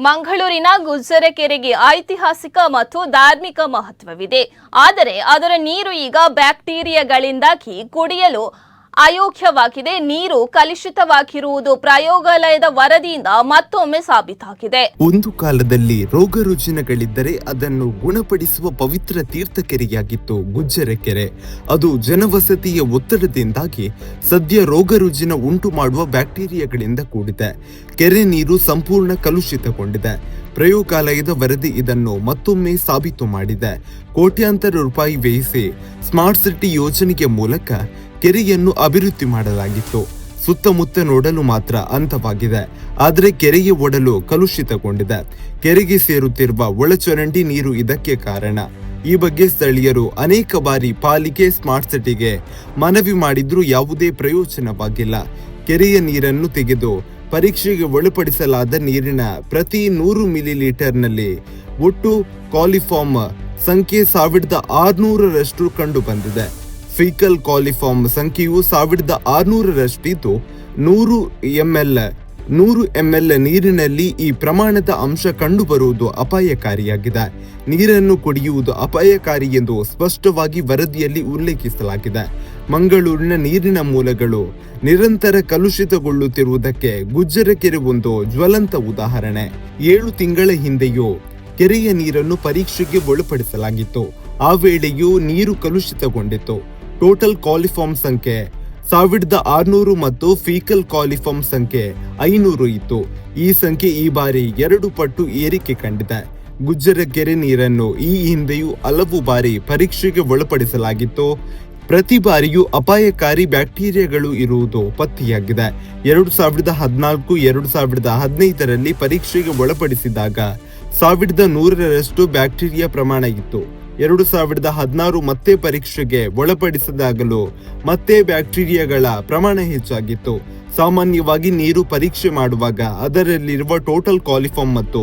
ಮಂಗಳೂರಿನ ಗುಜ್ಜರ ಕೆರೆಗೆ ಐತಿಹಾಸಿಕ ಮತ್ತು ಧಾರ್ಮಿಕ ಮಹತ್ವವಿದೆ. ಆದರೆ ಅದರ ನೀರು ಈಗ ಬ್ಯಾಕ್ಟೀರಿಯಾಗಳಿಂದಾಗಿ ಕುಡಿಯಲು ಅಯೋಗ್ಯವಾಗಿದೆ. ನೀರು ಕಲುಷಿತವಾಗಿರುವುದು ಪ್ರಯೋಗಾಲಯದ ವರದಿಯಿಂದ ಮತ್ತೊಮ್ಮೆ ಸಾಬೀತಾಗಿದೆ. ಒಂದು ಕಾಲದಲ್ಲಿ ರೋಗ ರುಜಿನಗಳಿದ್ದರೆ ಅದನ್ನು ಗುಣಪಡಿಸುವ ಪವಿತ್ರ ತೀರ್ಥಕೆರೆಯಾಗಿತ್ತು ಗುಜ್ಜರ ಕೆರೆ ಅದು ಜನವಸತಿಯ ಒತ್ತಡದಿಂದಾಗಿ ಸದ್ಯ ರೋಗ ರುಜಿನ ಉಂಟು ಮಾಡುವ ಬ್ಯಾಕ್ಟೀರಿಯಾಗಳಿಂದ ಕೂಡಿದೆ. ಕೆರೆ ನೀರು ಸಂಪೂರ್ಣ ಕಲುಷಿತಗೊಂಡಿದೆ. ಪ್ರಯೋಗಾಲಯದ ವರದಿ ಇದನ್ನು ಮತ್ತೊಮ್ಮೆ ಸಾಬೀತು ಮಾಡಿದೆ. ಕೋಟ್ಯಾಂತರ ರೂಪಾಯಿ ವ್ಯಯಿಸಿ ಸ್ಮಾರ್ಟ್ ಸಿಟಿ ಯೋಜನೆಗೆ ಮೂಲಕ ಕೆರೆಯನ್ನು ಅಭಿವೃದ್ಧಿ ಮಾಡಲಾಗಿತ್ತು. ಸುತ್ತಮುತ್ತ ನೋಡಲು ಮಾತ್ರ ಅಂತವಾಗಿದೆ ಆದರೆ ಕೆರೆಗೆ ಒಡಲು ಕಲುಷಿತಗೊಂಡಿದೆ. ಕೆರೆಗೆ ಸೇರುತ್ತಿರುವ ಒಳಚರಂಡಿ ನೀರು ಇದಕ್ಕೆ ಕಾರಣ. ಈ ಬಗ್ಗೆ ಸ್ಥಳೀಯರು ಅನೇಕ ಬಾರಿ ಪಾಲಿಕೆ ಸ್ಮಾರ್ಟ್ ಸಿಟಿಗೆ ಮನವಿ ಮಾಡಿದ್ರೂ ಯಾವುದೇ ಪ್ರಯೋಜನವಾಗಿಲ್ಲ. ಕೆರೆಯ ನೀರನ್ನು ತೆಗೆದು ಪರೀಕ್ಷೆಗೆ ಒಳಪಡಿಸಲಾದ ನೀರಿನ ಪ್ರತಿ ನೂರು ಮಿಲಿ ಲೀಟರ್ನಲ್ಲಿ ಒಟ್ಟು ಕಾಲಿಫಾರ್ಮ್ ಸಂಖ್ಯೆ ಸಾವಿರದ ಆರುನೂರರಷ್ಟು ಕಂಡು ಬಂದಿದೆ ಫೀಕಲ್ ಕಾಲಿಫಾರ್ಮ್ ಸಂಖ್ಯೆಯು ಸಾವಿರದ ಆರುನೂರರಷ್ಟಿದ್ದು ನೂರು ಎಂಎಲ್ ನೂರು ಎಂಎಲ್ ನೀರಿನಲ್ಲಿ ಈ ಪ್ರಮಾಣದ ಅಂಶ ಕಂಡುಬರುವುದು ಅಪಾಯಕಾರಿಯಾಗಿದೆ. ನೀರನ್ನು ಕುಡಿಯುವುದು ಅಪಾಯಕಾರಿ ಎಂದು ಸ್ಪಷ್ಟವಾಗಿ ವರದಿಯಲ್ಲಿ ಉಲ್ಲೇಖಿಸಲಾಗಿದೆ. ಮಂಗಳೂರಿನ ನೀರಿನ ಮೂಲಗಳು ನಿರಂತರ ಕಲುಷಿತಗೊಳ್ಳುತ್ತಿರುವುದಕ್ಕೆ ಗುಜ್ಜರ ಕೆರೆ ಒಂದು ಜ್ವಲಂತ ಉದಾಹರಣೆ. ಏಳು ತಿಂಗಳ ಹಿಂದೆಯೂ ಕೆರೆಯ ನೀರನ್ನು ಪರೀಕ್ಷೆಗೆ ಒಳಪಡಿಸಲಾಗಿತ್ತು. ಆ ವೇಳೆಯೂ ನೀರು ಕಲುಷಿತಗೊಂಡಿತ್ತು. ಟೋಟಲ್ ಕಾಲಿಫಾರ್ಮ್ ಸಂಖ್ಯೆ ಸಾವಿರದ ಆರುನೂರು ಮತ್ತು ಫೀಕಲ್ ಕಾಲಿಫಾರ್ಮ್ ಸಂಖ್ಯೆ ಐನೂರು ಇತ್ತು. ಈ ಸಂಖ್ಯೆ ಈ ಬಾರಿ ಎರಡು ಪಟ್ಟು ಏರಿಕೆ ಕಂಡಿದೆ. ಗುಜ್ಜರ ಕೆರೆ ನೀರನ್ನು ಈ ಹಿಂದೆಯೂ ಹಲವು ಬಾರಿ ಪರೀಕ್ಷೆಗೆ ಒಳಪಡಿಸಲಾಗಿತ್ತು. ಪ್ರತಿ ಬಾರಿಯೂ ಅಪಾಯಕಾರಿ ಬ್ಯಾಕ್ಟೀರಿಯಾಗಳು ಇರುವುದು ಪತ್ತೆಯಾಗಿದೆ. ಎರಡು ಸಾವಿರದ ಹದಿನಾಲ್ಕು, ಎರಡು ಸಾವಿರದ ಹದಿನೈದರಲ್ಲಿ ಪರೀಕ್ಷೆಗೆ ಒಳಪಡಿಸಿದಾಗ ಸಾವಿರದ ನೂರರಷ್ಟು ಬ್ಯಾಕ್ಟೀರಿಯಾ ಪ್ರಮಾಣ ಇತ್ತು. ಎರಡು ಸಾವಿರದ ಹದಿನಾರು ಮತ್ತೆ ಪರೀಕ್ಷೆಗೆ ಒಳಪಡಿಸಿದಾಗಲೂ ಮತ್ತೆ ಬ್ಯಾಕ್ಟೀರಿಯಾಗಳ ಪ್ರಮಾಣ ಹೆಚ್ಚಾಗಿತ್ತು. ಸಾಮಾನ್ಯವಾಗಿ ನೀರು ಪರೀಕ್ಷೆ ಮಾಡುವಾಗ ಅದರಲ್ಲಿರುವ ಟೋಟಲ್ ಕಾಲಿಫಾರ್ಮ್ ಮತ್ತು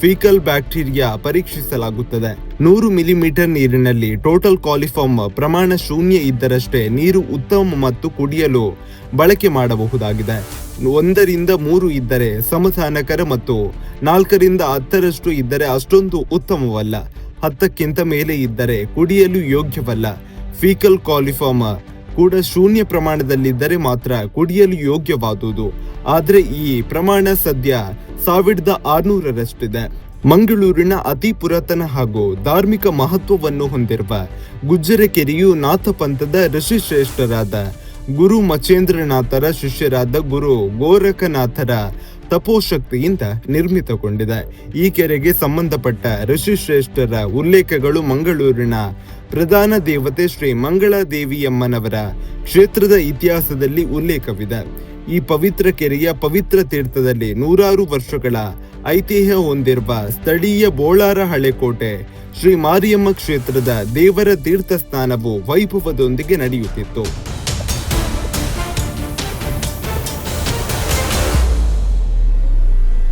ಫೀಕಲ್ ಬ್ಯಾಕ್ಟೀರಿಯಾ ಪರೀಕ್ಷಿಸಲಾಗುತ್ತದೆ. ನೂರು ಮಿಲಿಮೀಟರ್ ನೀರಿನಲ್ಲಿ ಟೋಟಲ್ ಕಾಲಿಫಾರ್ಮ್ ಪ್ರಮಾಣ ಶೂನ್ಯ ಇದ್ದರಷ್ಟೇ ನೀರು ಉತ್ತಮ ಮತ್ತು ಕುಡಿಯಲು ಬಳಕೆ ಮಾಡಬಹುದಾಗಿದೆ. ಒಂದರಿಂದ ಮೂರು ಇದ್ದರೆ ಸಮಾಧಾನಕರ ಮತ್ತು ನಾಲ್ಕರಿಂದ ಹತ್ತರಷ್ಟು ಇದ್ದರೆ ಅಷ್ಟೊಂದು ಉತ್ತಮವಲ್ಲ. ಹತ್ತಕ್ಕಿಂತ ಮೇಲೆ ಇದ್ದರೆ ಕುಡಿಯಲು ಯೋಗ್ಯವಲ್ಲ. ಫೀಕಲ್ ಕಾಲಿಫಾರ್ಮ ಕೂಡ ಶೂನ್ಯ ಪ್ರಮಾಣದಲ್ಲಿದ್ದರೆ ಮಾತ್ರ ಕುಡಿಯಲು ಯೋಗ್ಯವಾದುದು. ಆದರೆ ಈ ಪ್ರಮಾಣ ಸದ್ಯ ಸಾವಿರದ ಆರುನೂರರಷ್ಟಿದೆ. ಮಂಗಳೂರಿನ ಅತಿ ಪುರಾತನ ಹಾಗೂ ಧಾರ್ಮಿಕ ಮಹತ್ವವನ್ನು ಹೊಂದಿರುವ ಗುಜ್ಜರ ಕೆರೆಯು ನಾಥ ಪಂಥದ ಋಷಿಶ್ರೇಷ್ಠರಾದ ಗುರು ಮಚೇಂದ್ರನಾಥರ ಶಿಷ್ಯರಾದ ಗುರು ಗೋರಖನಾಥರ ತಪೋಶಕ್ತಿಯಿಂದ ನಿರ್ಮಿತಗೊಂಡಿದೆ. ಈ ಕೆರೆಗೆ ಸಂಬಂಧಪಟ್ಟ ಋಷಿಶ್ರೇಷ್ಠರ ಉಲ್ಲೇಖಗಳು ಮಂಗಳೂರಿನ ಪ್ರಧಾನ ದೇವತೆ ಶ್ರೀ ಮಂಗಳಾದೇವಿಯಮ್ಮನವರ ಕ್ಷೇತ್ರದ ಇತಿಹಾಸದಲ್ಲಿ ಉಲ್ಲೇಖವಿದೆ. ಈ ಪವಿತ್ರ ಕೆರೆಯ ಪವಿತ್ರ ತೀರ್ಥದಲ್ಲಿ ನೂರಾರು ವರ್ಷಗಳ ಐತಿಹ್ಯ ಹೊಂದಿರುವ ಸ್ಥಳೀಯ ಬೋಳಾರ ಹಳೆಕೋಟೆ, ಶ್ರೀ ಮಾರಿಯಮ್ಮ ಕ್ಷೇತ್ರದ ದೇವರ ತೀರ್ಥ ಸ್ಥಾನವು ವೈಭವದೊಂದಿಗೆ ನಡೆಯುತ್ತಿತ್ತು.